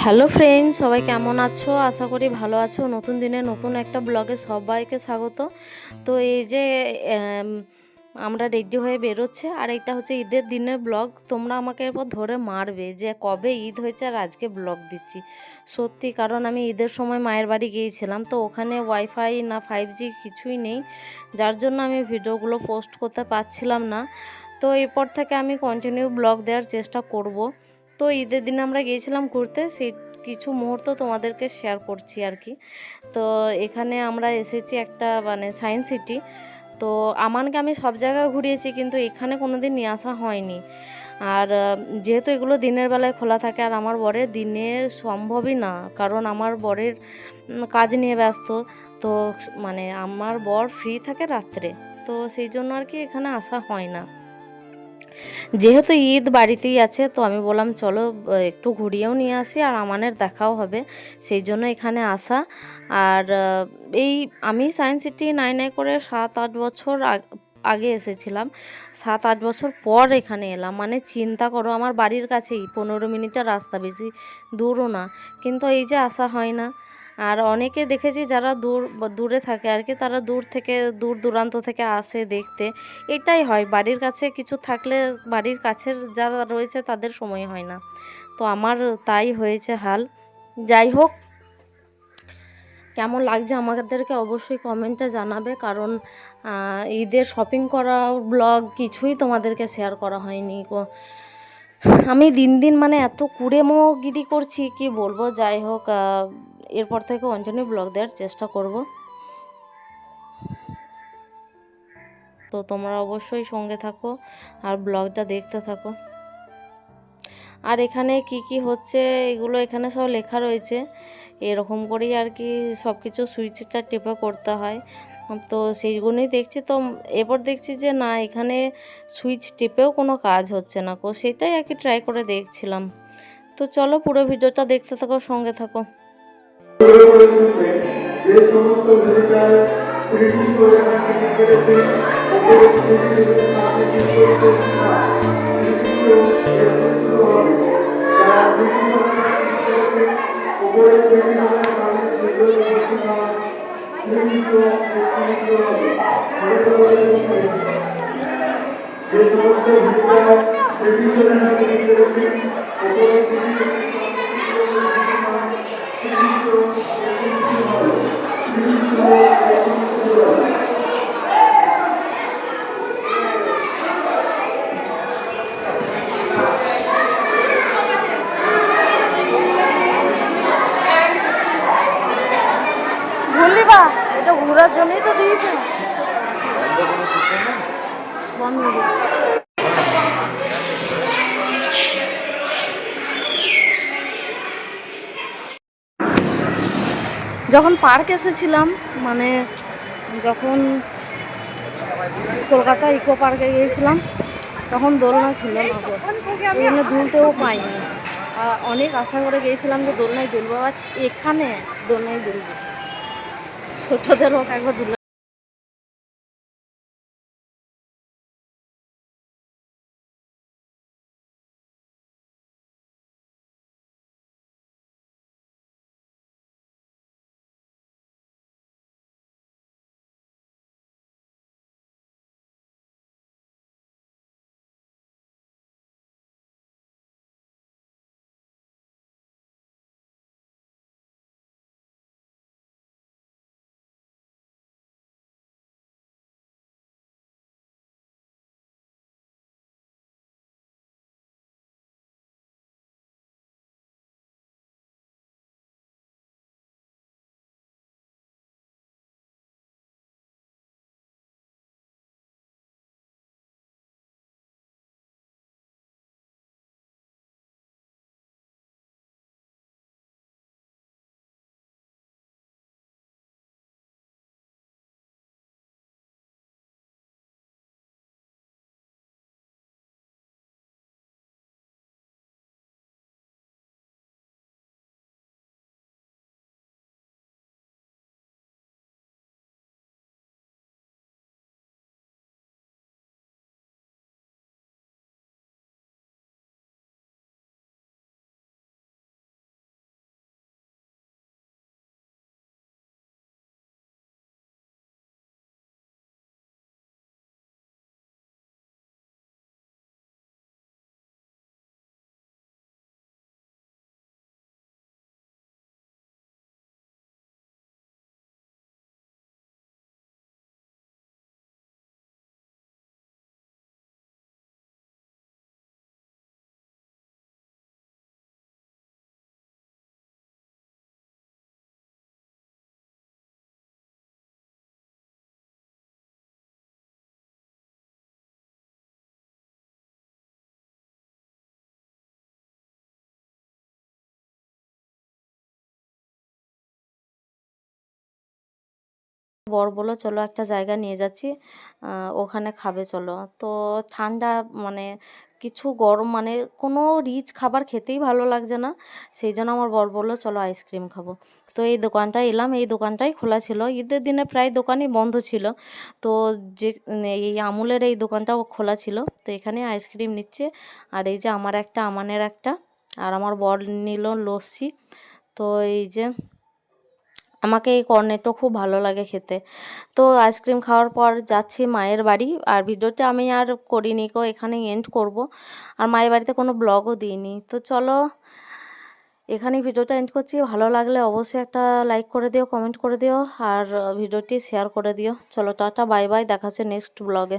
Hello friend সবাই কেমন আছো? আশা করি ভালো আছো। নতুন দিনে নতুন একটা ব্লগে সবাইকে স্বাগত। তো এই যে আমরা রেডি হয়ে বেরোচ্ছে, আর এটা হচ্ছে ঈদের দিনের ব্লগ। তোমরা আমাকে এরপর ধরে মারবে যে কবে ঈদ হয়েছে আর আজকে ব্লগ দিচ্ছি। সত্যি, কারণ আমি ঈদের সময় মায়ের বাড়ি গিয়েছিলাম, তো ওখানে ওয়াইফাই না ফাইভ জি কিছুই নেই, যার জন্য আমি ভিডিওগুলো পোস্ট করতে পারছিলাম না। তো এরপর থেকে আমি কন্টিনিউ ব্লগ দেওয়ার চেষ্টা করব। তো ঈদের দিন আমরা গিয়েছিলাম ঘুরতে, সেই কিছু মুহূর্ত তোমাদেরকে শেয়ার করছি আর কি। তো এখানে আমরা এসেছি একটা মানে সায়েন্স সিটি তো আমানকে আমি সব জায়গায় ঘুরিয়েছি কিন্তু এখানে কোনো দিন নিয়ে আসা হয়নি। আর যেহেতু এগুলো দিনের বেলায় খোলা থাকে আর আমার বরের দিনে সম্ভবই না, কারণ আমার বরের কাজ নিয়ে ব্যস্ত, তো মানে আমার বর ফ্রি থাকে রাত্রে, তো সেই জন্য আর কি এখানে আসা হয় না। যেহেতু ঈদ বাড়িতেই আছে, তো আমি বললাম, চলো একটু ঘুরিয়েও নিয়ে আসি আর আমানের দেখাও হবে। সেই জন্য এখানে আসা। আর এই আমি সায়েন্স সিটি নাই নাই করে সাত আট বছর আগে এসেছিলাম। সাত আট বছর পর এখানে এলাম। মানে চিন্তা করো, আমার বাড়ির কাছেই পনেরো মিনিটের রাস্তা, বেশি দূরও না। কিন্তু এই যে আসা হয় না আর অনেকে দেখেছি যারা দূর, দূরে থাকে আর কি, তারা দূর থেকে, দূর দূরান্ত থেকে আসে দেখতে। এটাই হয়, বাড়ির কাছে কিছু থাকলে বাড়ির কাছের যারা রয়েছে তাদের সময় হয় না। তো আমার তাই হয়েছে হাল। যাই হোক, কেমন লাগছে আমাদেরকে অবশ্যই কমেন্টে জানাবে, কারণ ঈদের শপিং করা ব্লগ কিছুই তোমাদেরকে শেয়ার করা হয়নি আমি দিন দিন মানে এত কুড়েমোগিরি করছি, কি বলব? যাই হোক এরপর থেকে কন্টিনিউ ব্লগ দেওয়ার চেষ্টা করব। তো তোমরা অবশ্যই সঙ্গে থাকো আর ব্লগটা দেখতে থাকো। আর এখানে কি কি হচ্ছে এগুলো এখানে সব লেখা রয়েছে। এরকম করেই আর কি সব কিছু সুইচটা টেপে করতে হয়। তো সেইগুলোই দেখছি। তো এরপর দেখছি যে না, এখানে সুইচ টেপেও কোনো কাজ হচ্ছে না। কো সেটাই আর কি ট্রাই করে দেখছিলাম। তো চলো পুরো ভিডিওটা দেখতে থাকো, সঙ্গে থাকো। যে সমস্ত ভিজিটার প্রিন্টিং করে থাকে টিকিটেতে উপরে টিকিটের সাথে টিকিট করতে না টিকিট বন্ধ যখন পার্ক এসেছিলাম মানে যখন কলকাতা ইকো পার্কে গিয়েছিলাম, তখন দোলনা ছিল না এই জন্য দুলতেও পাইনি। অনেক আশা করে গিয়েছিলাম যে দোলনায় দুলবো এখানে দোলনায় দুলবো। ছোটদের হোক একবার দুল বর বলল, চলো একটা জায়গা নিয়ে যাচ্ছি ওখানে খাবে, চলো। তো ঠান্ডা মানে কিছু গরম মানে কোনো রিচ খাবার খেতেই ভালো লাগছে না। সেই জন্য আমার বর বলল, চলো আইসক্রিম খাব। তো এই দোকানটায় এলাম, এই দোকানটাই খোলা ছিল। ঈদের দিনে প্রায় দোকানই বন্ধ ছিল। তো যে, এই আমুলের এই দোকানটাও খোলা ছিল। তো এখানে আইসক্রিম নিচ্ছে। আর এই যে আমার একটা, আমানের একটা। আর আমার বর নিল লস্যি। তো এই যে আমাকে এই কর্নেটো খুব ভালো লাগে খেতে। তো আইসক্রিম খাওয়ার পর যাচ্ছি মায়ের বাড়ি আর ভিডিওটা আমি আর করিনি কো এখানে এন্ড করব। আর মায়ের বাড়িতে কোনো ব্লগও দিইনি। তো চলো, এখানেই ভিডিওটা এন্ড করছি। ভালো লাগলে অবশ্যই একটা লাইক করে দিও কমেন্ট করে দিও, আর ভিডিওটি শেয়ার করে দিও। চলো, টাটা বাই বাই দেখা হচ্ছে নেক্সট ব্লগে